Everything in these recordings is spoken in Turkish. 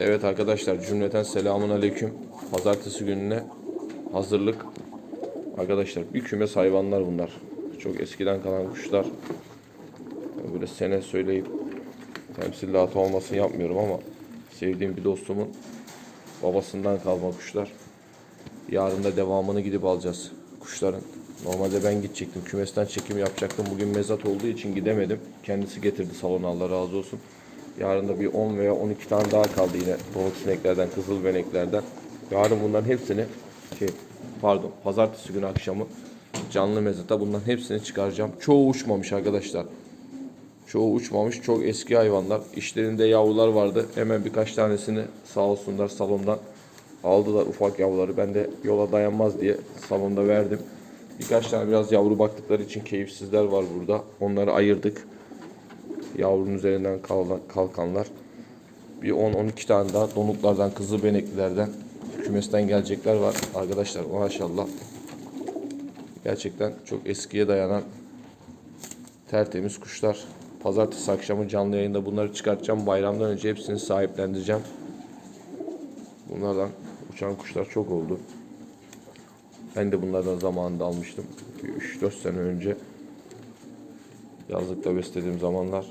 Evet arkadaşlar cümleten selamun aleyküm. Pazartesi gününe hazırlık. Arkadaşlar bir kümes hayvanlar bunlar. Çok eskiden kalan kuşlar. Böyle sene söyleyip temsillatı olmasını yapmıyorum ama sevdiğim bir dostumun babasından kalma kuşlar. Yarın da devamını gidip alacağız kuşların. Normalde ben gidecektim. Kümesten çekim yapacaktım. Bugün mezat olduğu için gidemedim. Kendisi getirdi salona Allah razı olsun. Yarın da bir 10 veya 12 tane daha kaldı yine. Donuk sineklerden, kızıl beneklerden. Yarın bunların hepsini şey pardon pazartesi günü akşamı canlı mezata bunların hepsini çıkaracağım. Çoğu uçmamış arkadaşlar. Çoğu uçmamış. Çok eski hayvanlar. İşlerinde yavrular vardı. Hemen birkaç tanesini sağ olsunlar salondan aldılar ufak yavruları. Ben de yola dayanmaz diye salonda verdim. Birkaç tane biraz yavru baktıkları için keyifsizler var burada. Onları ayırdık. Yavrunun üzerinden kalkanlar. Bir 10-12 tane daha donuklardan, kızıl beneklilerden kümesten gelecekler var. Arkadaşlar maşallah. Gerçekten çok eskiye dayanan tertemiz kuşlar. Pazartesi akşamı canlı yayında bunları çıkartacağım. Bayramdan önce hepsini sahiplendireceğim. Bunlardan uçan kuşlar çok oldu. Ben de bunlardan zamanında almıştım. 3-4 sene önce. Yazlıkta beslediğim zamanlar.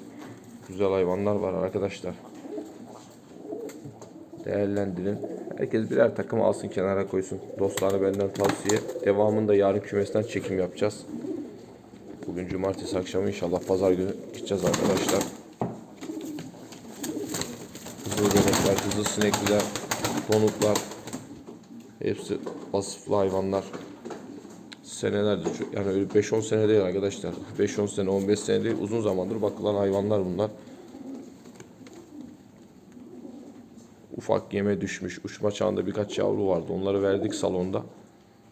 Güzel hayvanlar var arkadaşlar. Değerlendirin. Herkes birer takım alsın kenara koysun. Dostlarına benden tavsiye. Devamında da yarın kümesten çekim yapacağız. Bugün cumartesi akşamı inşallah pazar günü gideceğiz arkadaşlar. Kızıl benekler, kızıl sinekliler, donuklar. Hepsi vasıflı hayvanlar. Senelerdir yani öyle 5-10 sene değil arkadaşlar. 5-10 sene 15 sene değil uzun zamandır bakılan hayvanlar bunlar. Ufak yeme düşmüş. Uçma çağında birkaç yavru vardı. Onları verdik salonda.